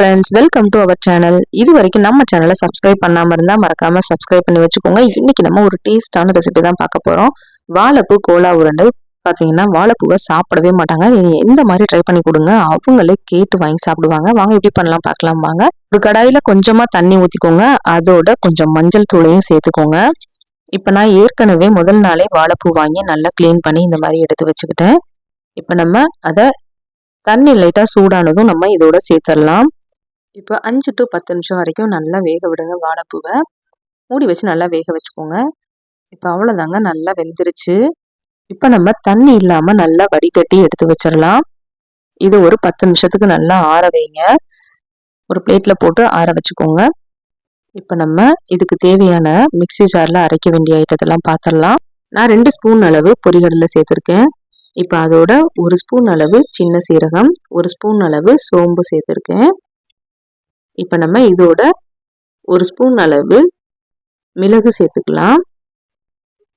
Friends welcome to our channel இது வரைக்கும் நம்ம சேனலை சப்ஸ்கிரைப் பண்ணாமல் இருந்தால் மறக்காமல் சப்ஸ்கிரைப் பண்ணி வச்சுக்கோங்க. இன்னைக்கு நம்ம ஒரு டேஸ்டான ரெசிபி தான் பார்க்க போகிறோம் வாழைப்பூ கோலா உருண்டை. பார்த்தீங்கன்னா வாழைப்பூவை சாப்பிடவே மாட்டாங்க. நீங்கள் எந்த மாதிரி ட்ரை பண்ணி கொடுங்க அவங்களே கேட்டு வாங்கி சாப்பிடுவாங்க. வாங்க எப்படி பண்ணலாம் பார்க்கலாம் வாங்க. ஒரு கடாயில் கொஞ்சமாக தண்ணி ஊற்றிக்கோங்க அதோட கொஞ்சம் மஞ்சள் தூளையும் சேர்த்துக்கோங்க. இப்போ நான் ஏற்கனவே முதல் நாளே வாழைப்பூ வாங்கி நல்லா க்ளீன் பண்ணி இந்த மாதிரி எடுத்து வச்சுக்கிட்டேன். இப்போ நம்ம அதை தண்ணி லைட்டாக சூடானதும் நம்ம இதோட சேர்த்துடலாம். இப்போ அஞ்சு டு பத்து நிமிஷம் வரைக்கும் நல்லா வேக விடுங்க வாழைப்பூவை. மூடி வச்சு நல்லா வேக வச்சுக்கோங்க. இப்போ அவ்வளோதாங்க நல்லா வெந்துருச்சு. இப்போ நம்ம தண்ணி இல்லாமல் நல்லா வடிகட்டி எடுத்து வச்சிடலாம். இது ஒரு பத்து நிமிஷத்துக்கு நல்லா ஆற வைங்க. ஒரு பிளேட்டில் போட்டு ஆற வச்சுக்கோங்க. இப்போ நம்ம இதுக்கு தேவையான மிக்சி ஜாரில் அரைக்க வேண்டிய ஐட்டத்தெல்லாம் பார்த்துடலாம் நான் ரெண்டு ஸ்பூன் அளவு பொரிகடலை சேர்த்துருக்கேன். இப்போ அதோட ஒரு ஸ்பூன் அளவு சின்ன சீரகம் ஒரு ஸ்பூன் அளவு சோம்பு சேர்த்துருக்கேன். இப்போ நம்ம இதோட ஒரு ஸ்பூன் அளவு மிளகு சேர்த்துக்கலாம்.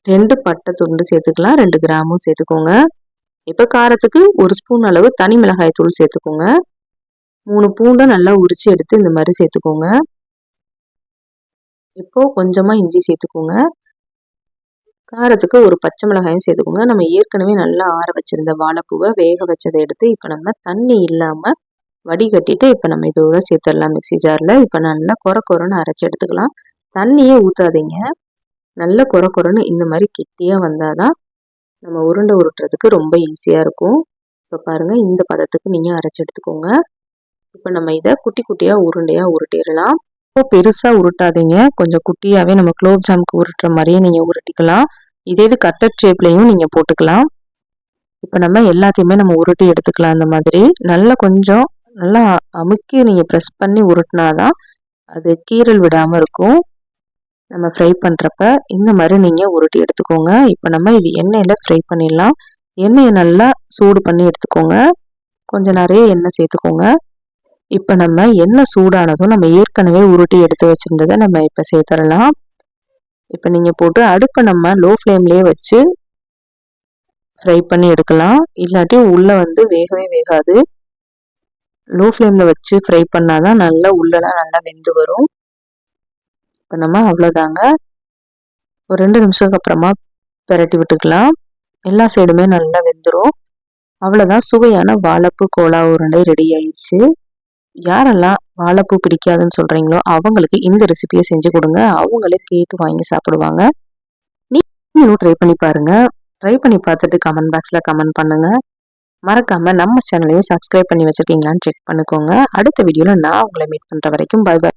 ரெண்டு பட்டை துண்டு சேர்த்துக்கலாம். ரெண்டு கிராமும் சேர்த்துக்கோங்க. இப்போ காரத்துக்கு ஒரு ஸ்பூன் அளவு தனி மிளகாய் தூள் சேர்த்துக்கோங்க. மூணு பூண்டை நல்லா உரித்து எடுத்து இந்த மாதிரி சேர்த்துக்கோங்க. இப்போ கொஞ்சமாக இஞ்சி சேர்த்துக்கோங்க. காரத்துக்கு ஒரு பச்சை மிளகாயும் சேர்த்துக்கோங்க. நம்ம ஏற்கனவே நல்லா ஆற வச்சிருந்த வாழைப்பூவை வேக வச்சதை எடுத்து இப்போ நம்ம தண்ணி இல்லாமல் வடிகட்டிட்டு இப்போ நம்ம இதோட சேர்த்துடலாம் மிக்சி ஜாரில். இப்போ நல்லா குறை குறைன்னு அரைச்சி எடுத்துக்கலாம். தண்ணியே ஊற்றாதீங்க நல்ல குறை குறைன்னு இந்த மாதிரி கெட்டியாக வந்தால் தான் நம்ம உருண்டை உருட்டுறதுக்கு ரொம்ப ஈஸியாக இருக்கும். இப்போ பாருங்கள் இந்த பதத்துக்கு நீங்கள் அரைச்சி எடுத்துக்கோங்க. இப்போ நம்ம இதை குட்டி குட்டியாக உருண்டையாக உருட்டிடலாம். இப்போ பெருசாக உருட்டாதீங்க. கொஞ்சம் குட்டியாகவே நம்ம குலோப் ஜாமுக்கு உருட்டுற மாதிரியே நீங்கள் உருட்டிக்கலாம். இதே இது கட்டட் ஷேப்லேயும் நீங்கள் போட்டுக்கலாம். இப்போ நம்ம எல்லாத்தையுமே நம்ம உருட்டி எடுத்துக்கலாம். அந்த மாதிரி நல்லா கொஞ்சம் நல்லா அமுக்கி நீங்கள் ப்ரெஸ் பண்ணி உருட்டினா தான் அது கீரல் விடாமல் இருக்கும். நம்ம ஃப்ரை பண்ணுறப்ப இந்த மாதிரி நீங்கள் உருட்டி எடுத்துக்கோங்க. இப்போ நம்ம இது எண்ணெயில் ஃப்ரை பண்ணிடலாம். எண்ணெயை நல்லா சூடு பண்ணி எடுத்துக்கோங்க. கொஞ்சம் நிறைய எண்ணெய் சேர்த்துக்கோங்க. இப்போ நம்ம எண்ணெய் சூடானதும் நம்ம ஏற்கனவே உருட்டி எடுத்து வச்சுருந்ததை நம்ம இப்போ சேர்த்துடலாம். இப்போ நீங்கள் போட்டு அடுப்பை நம்ம லோ ஃப்ளேம்லேயே வச்சு ஃப்ரை பண்ணி எடுக்கலாம். இல்லாட்டி உள்ளே வந்து வேகவே வேகாது. லோ ஃப்ளேமில் வச்சு ஃப்ரை பண்ணால் தான் நல்லா உள்ளெல்லாம் நல்லா வெந்து வரும். இப்போ நம்ம அவ்வளோதாங்க ஒரு ரெண்டு நிமிஷத்துக்கு அப்புறமா பெரட்டி விட்டுக்கலாம். எல்லா சைடுமே நல்லா வெந்துடும் அவ்வளோதான் சுவையான வாழைப்பூ கோலா உருண்டை ரெடி ஆயிடுச்சு யாரெல்லாம் வாழைப்பூ பிடிக்காதுன்னு சொல்கிறீங்களோ அவங்களுக்கு இந்த ரெசிபியை செஞ்சு கொடுங்க. அவங்களே கேட்டு வாங்கி சாப்பிடுவாங்க. நீங்களும் ட்ரை பண்ணி பாருங்கள் ட்ரை பண்ணி பார்த்துட்டு கமெண்ட் பாக்ஸில் கமெண்ட் பண்ணுங்கள் மறக்காம நம்ம சேனலையும் சப்ஸ்கிரைப் பண்ணி வச்சிருக்கீங்களான்னு செக் பண்ணிக்கோங்க. அடுத்த வீடியோவில் நான் உங்களை மீட் பண்ணுற வரைக்கும் பை பை